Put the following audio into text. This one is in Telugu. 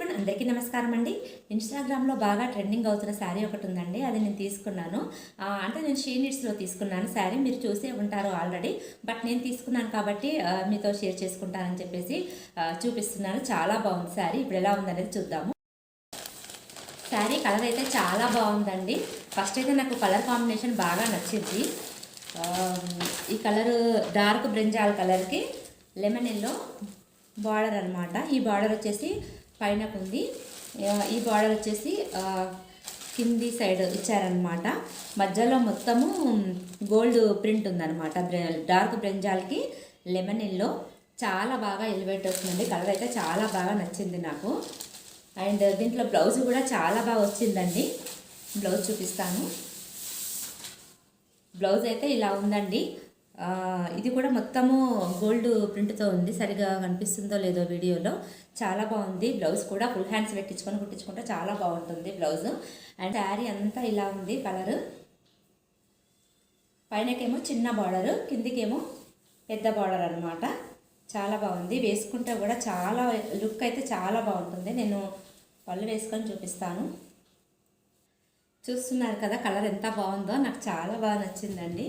ఎవ్రీవన్ అందరికీ నమస్కారం అండి. ఇన్స్టాగ్రామ్లో బాగా ట్రెండింగ్ అవుతున్న శారీ ఒకటి ఉందండి. అది నేను తీసుకున్నాను. అంటే నేను షీ నీడ్స్లో తీసుకున్నాను శారీ. మీరు చూసే ఉంటారు ఆల్రెడీ. బట్ నేను తీసుకున్నాను కాబట్టి మీతో షేర్ చేసుకుంటానని చెప్పేసి చూపిస్తున్నాను. చాలా బాగుంది శారీ. ఇప్పుడు ఎలా ఉందనేది చూద్దాము. శారీ కలర్ అయితే చాలా బాగుందండి. ఫస్ట్ అయితే నాకు కలర్ కాంబినేషన్ బాగా నచ్చింది. ఈ కలర్ డార్క్ బ్రింజాల్ కలర్కి లెమన్ ఎల్లో బార్డర్ అనమాట ఈ బార్డర్ వచ్చేసి పైన ఉంది ఈ బార్డర్ వచ్చేసి కింది సైడ్ ఇచ్చారనమాట మధ్యలో మొత్తము గోల్డ్ ప్రింట్ ఉందన్నమాట. డార్క్ బ్రింజాల్కి లెమన్ ఎల్లో చాలా బాగా ఎలివేట్ వస్తుందండి కలర్ అయితే చాలా బాగా నచ్చింది నాకు. అండ్ దీంట్లో బ్లౌజ్ కూడా చాలా బాగా వచ్చిందండి. బ్లౌజ్ చూపిస్తాను. బ్లౌజ్ అయితే ఇలా ఉందండి. ఇది కూడా మొత్తము గోల్డ్ ప్రింట్తో ఉంది. సరిగా కనిపిస్తుందో లేదో వీడియోలో. చాలా బాగుంది. బ్లౌజ్ కూడా ఫుల్ హ్యాండ్స్ పెట్టించుకొని కుట్టించుకుంటే చాలా బాగుంటుంది బ్లౌజ్. అండ్ శారీ అంతా ఇలా ఉంది. కలర్ పైనకేమో చిన్న బార్డర్ కిందికేమో పెద్ద బార్డర్ అనమాట చాలా బాగుంది. వేసుకుంటే కూడా చాలా లుక్ అయితే చాలా బాగుంటుంది. నేను పళ్ళు వేసుకొని చూపిస్తాను. చూస్తున్నారు కదా కలర్ ఎంత బాగుందో. నాకు చాలా బాగా నచ్చిందండి.